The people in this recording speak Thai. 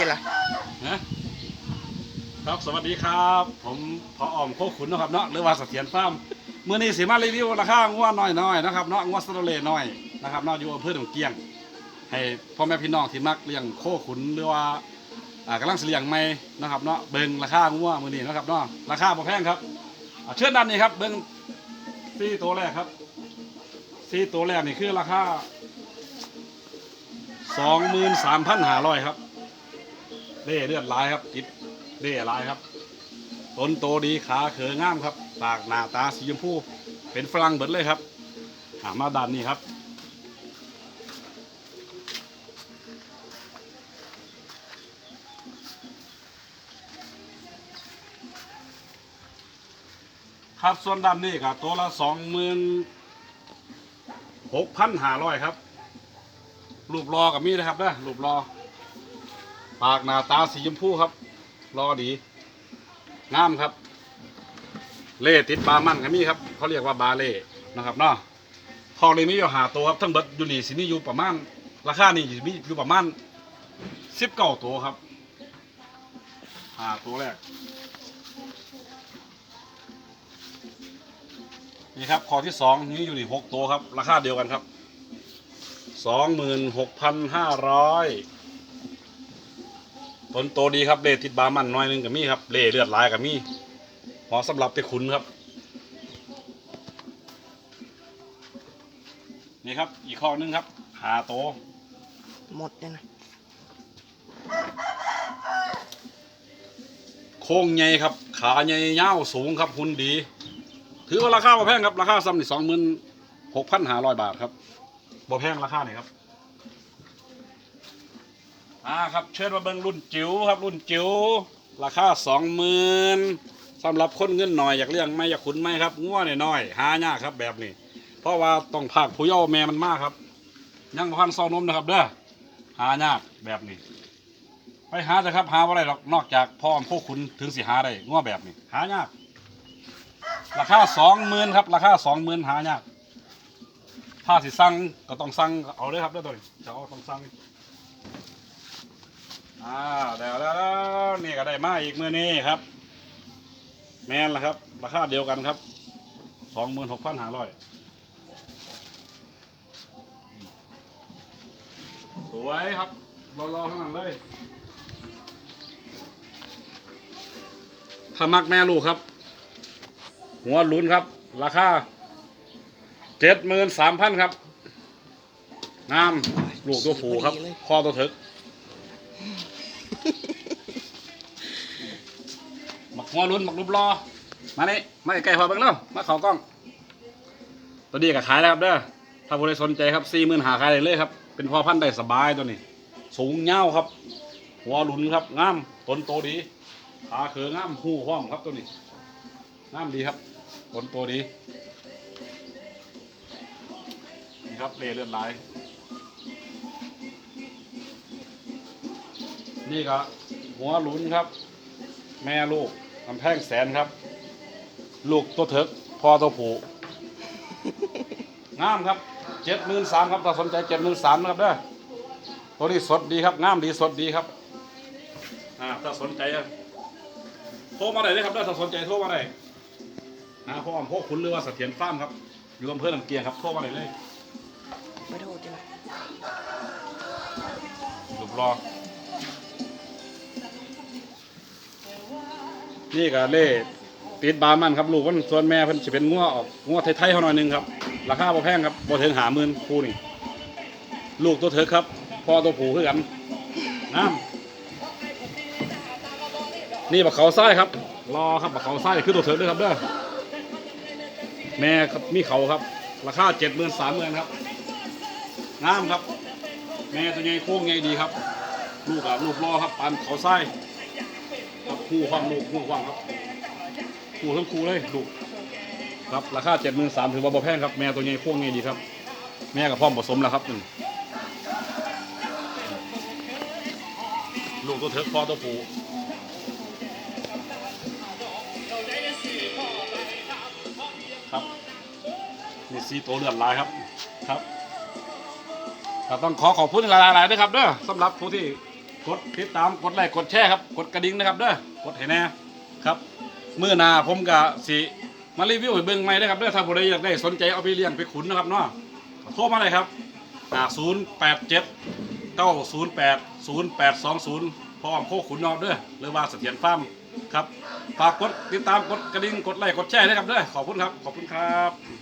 ติล่ะนะครับสวัสดีครับ ผมพออ้อมโคขุนนะครับเนาะหรือว่าเสถียรฟาร์มเมื่อนี้สิมารีวิวราคางัวน้อยๆนะครับเนาะงัวสโตรเลน้อยนะครับเนาะอยู่อำเภอหนองเกียง ให้พ่อแม่พี่น้องที่มักเลี้ยงโคขุนหรือว่าอ่ากำลังเลี้ยงไม่นะครับเนาะเบิ่งราคางัวมื้อนี้นะครับเนาะราคาบ่แพงครับเชิญด้านนี้ครับเบิ่งสี่ตัวแรกครับสี่ตัวแรกนี่คือราคาสองหมื่นสามพันห้าร้อยครับ เล่เลือดลายครับติดเล่ลายครับต้นโตดีขาเขืองามครับ ปากหน้าตาสีชมพูเป็นฝรั่งเบิดเลยครับอ่ามาด้านนี้ครับ ครับส่วนด้านนี้ครับตัวละสองหมื่นหกพันห้าร้อยครับรูปรอกับมีนะครับนะรูปรอ ปากหน้าตาสีชมพูครับรอดี งามครับ เล่ติดปลามันกับมีครับ เขาเรียกว่าบาเล่นะครับเนาะทองเลยมีอยู่หาตัวครับทั้งเบิดอยู่นี่สินี่อยู่ประมาณราคานี่มีอยู่ประมาณสิบเก้าตัวครับหาตัวแรกนี่ครับคอที่สองนี่อยู่นี่หกตัวครับ ราคาเดียวกันครับสองหมื่นหกพันห้าร้อย ต้นโตดีครับเล่ติดบามันน้อยหนึงกับมีครับเล่เลือดลายกับมีเหมาะสำหรับไปขุนครับ นี่ครับอีกข้อนึงครับหาโตวหมดเนี่ยนะโค้งใหญ่ครับ ขาใหญ่ยาวสูงครับหุ่นดี ถือว่าราคาบ่แพงครับ ราคาซ้ำนี่สองหมื่นหกพันห้าร้อยบาทครับบ่แพงราคานี่ครับ อ่าครับเชิญมาเบิ่งรุ่นจิ๋วครับรุ่นจิ๋วราคาสองหมื่นสำหรับคนเงินหน่อยอยากเลี้ยงไม่อยากขุนไม่ครับงัวเนี่ยน้อยหายากครับแบบนี้ เพราะว่าต้องภาคผู้เยาว์แม่มันมากครับ ยังพันซอนมนะครับเด้อหายากแบบนี้ ไปหาเถอะครับหาอะไรหรอกนอกจากพ่อพวกคุณถึงสิหาได้ง้อแบบนี้ หายาก ราคาสองหมื่นครับ ราคาสองหมื่นหายากถ้าสิสั่งก็ต้องสั่งเอาเลยครับเด้อตัวนี้จะเอาต้องสั่ง อ่าเดี๋ยวแล้วแล้วนี่ก็ได้มาอีกมือนี้ครับ แมนละครับ ราคาเดียวกันครับสองหมื่นหกพันห้าร้อยสวยครับรอๆข้างหลังเลยถ้ามักแม่ลูกครับ หัวหลุนครับ ราคาเจ็ดหมื่นสามพันครับงามลูกตัวผูครับคอตัวถึก มักหัวลุนมักรูปรอ มานี่มาใกล้ๆพอเบิ่งแล้วมาเขากล้อง ตัวนี้ก็ขายแล้วครับเด้อ ถ้าผู้ใดสนใจครับสี่หมื่นหาขายได้เลยครับ เป็นพ่อพันธุ์ได้สบายตัวนี้ สูงเงาวครับ หัวลุนครับงามต้นโตดีขาเขืองามหูห้อมครับตัวนี้งามดีครับผลตัวดีนี่ครับเลเลือดลาย นี่ก็หัวหลุนครับ แม่ลูกกำแพงแสนครับ ลูกตัวเถิกพอตัวผูงามครับเจ็ดหมื่นสามครับถ้าสนใจเจ็ดหมื่นสามนะครับเด้อตัวนี้สดดีครับงามดีสดดีครับอ่าถ้าสนใจอะโทรมาได้เลยครับถ้าสนใจโทรมาได้นะพ่อพ่อคุณหรือว่าเสถียรฟาร์มครับ อยู่อำเภอลำเกียงครับโทรมาได้เลยไม่โทษติล่ะรูปรอ นี่ก็เล่ติดบามันครับลูกมันส่วนแม่เพิ่นจะเป็นงัวออกงัวไทยๆเขาหน่อยนึงครับ ราคาบ่แพงครับบ่ถึงหาหมื่นคู่นี่ ลูกตัวเถิกครับพ่อตัวผูคือกันน้ำนี่บักเขาไส้ครับ รอครับบักเขาไส้คือตัวเถิกด้วยครับเด้อแม่ครับมีเขาครับ ราคาเจ็ดหมื่นสามหมื่นครับงามครับ แม่ตัวใหญ่โค้งใหญ่ดีครับ ลูกอะลูกรอครับปานเขาไส้ ครูความลูกคู่ความครับคู่ทั้งคู่เลยลูกครับราคาเจ็ดหมื่นสามถือว่าบ่แพงครับแม่ตัวใหญ่โค้งใหญ่ดีครับ แม่กับพ่อมผสมแล้วครับหนึ่งลูกตัวเถิกพ่อตัวผูครับนี่สีตัวเลือดลายครับครับต้องขอขอบคุณหลายๆด้วยครับเด้อสำหรับผู้ที่ กดติดตามกดไลค์กดแชร์ครับกดกระดิ่งนะครับเด้อกดให้แน่ครับเมื่อนาผมกับสิมารีวิวให้เบิ่งใหม่นะครับเด้อถ้าผู้ใดอยากได้สนใจเอาไปเลี้ยงไปขุนนะครับเนาะโทรมาเลยครับศูนย์แปดเจ็ดเก้าศูนย์แปดศูนย์แปดสองศูนย์พร้อมโคขุนนอกเด้อหรือว่าเสถียรฟาร์มครับฝากกดติดตามกดกระดิ่งกดไลค์กดแชร์นะครับเด้อขอบคุณครับขอบคุณครับ